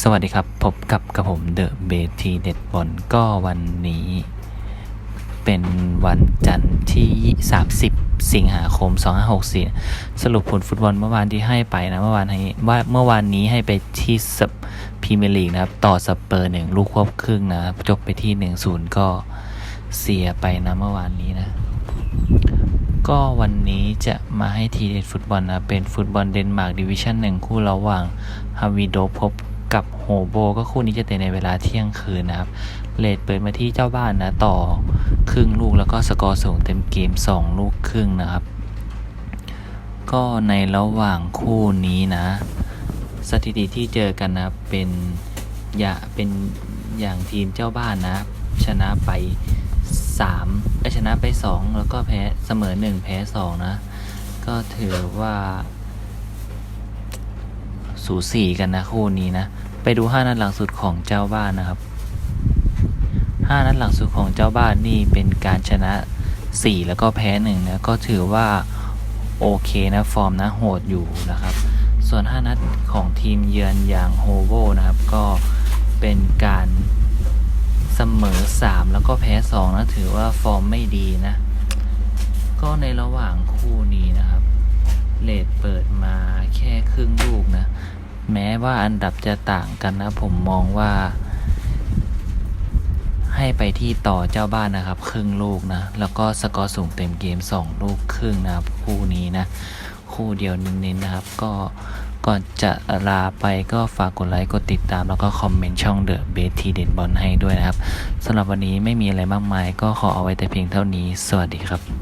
สวัสดีครับ พบกับกับผมเดอะเบทีเด็ดบอลก็วันนี้ เป็นวันจันทร์ที่ 30 สิงหาคม 2564 สรุปผลฟุตบอลเมื่อวานที่ให้ไปนะ เมื่อวานให้ว่าเมื่อวานนี้ให้ไปที่สพรีเมียร์ลีกนะครับ ต่อสเปอร์หนึ่งลูกควบครึ่งนะครับ จบไปที่ 1-0 ก็เสียไปนะเมื่อวานนี้นะก็วันนี้จะมาให้ทีเด็ดฟุตบอลนะ เป็นฟุตบอลเดนมาร์กดิวิชั่นหนึ่งคู่ระหว่างฮาวิโดพบ กับโฮโบก็คู่นี้จะเตะในเวลาเที่ยงคืนนะครับ เลดเปิดมาที่เจ้าบ้านนะต่อครึ่งลูกแล้วก็สกอร์สูงเต็มเกม 2 ลูกครึ่งนะครับ ก็ในระหว่างคู่นี้นะ สถิติที่เจอกันนะเป็นอย่าเป็นอย่างทีมเจ้าบ้านนะ ชนะไป3ไปชนะไป 2 แล้วก็แพ้เสมอ 1 แพ้ 2 นะ ก็ถือว่า สูสีกันนะคู่นี้นะ ไปดู 5 นัดหลังสุดของเจ้าบ้านนะครับ 5 นัดหลังสุดของเจ้าบ้านนี่เป็นการชนะ 4 แล้วก็แพ้1นะก็ถือว่าโอเคนะฟอร์มนะโหดอยู่นะครับ ส่วน 5 นัดของทีมเยือนอย่างโฮโวนะครับ ก็เป็นการเสมอ 3 แล้วก็แพ้ 2 นะถือว่าฟอร์มไม่ดีนะ ก็ในระหว่างคู่นี้นะครับเลดเปิดมาแค่ครึ่งลูกนะ แม้ว่าอันดับจะต่างกันนะผมมองว่า ให้ไปที่ต่อเจ้าบ้านนะครับ ครึ่งลูกนะ แล้วก็สกอร์สูงเต็มเกม 2 ลูกครึ่งนะครับ คู่นี้นะ คู่เดียวเน้นๆนะครับ ก็ก่อนจะลาไปก็ฝากกดไลค์ กดติดตาม แล้วก็คอมเมนต์ช่องเดอะเบสทีเด็ดบอลให้ด้วยนะครับสำหรับวันนี้ไม่มีอะไรมากมาย ก็ขอเอาไว้แต่เพียงเท่านี้ สวัสดีครับ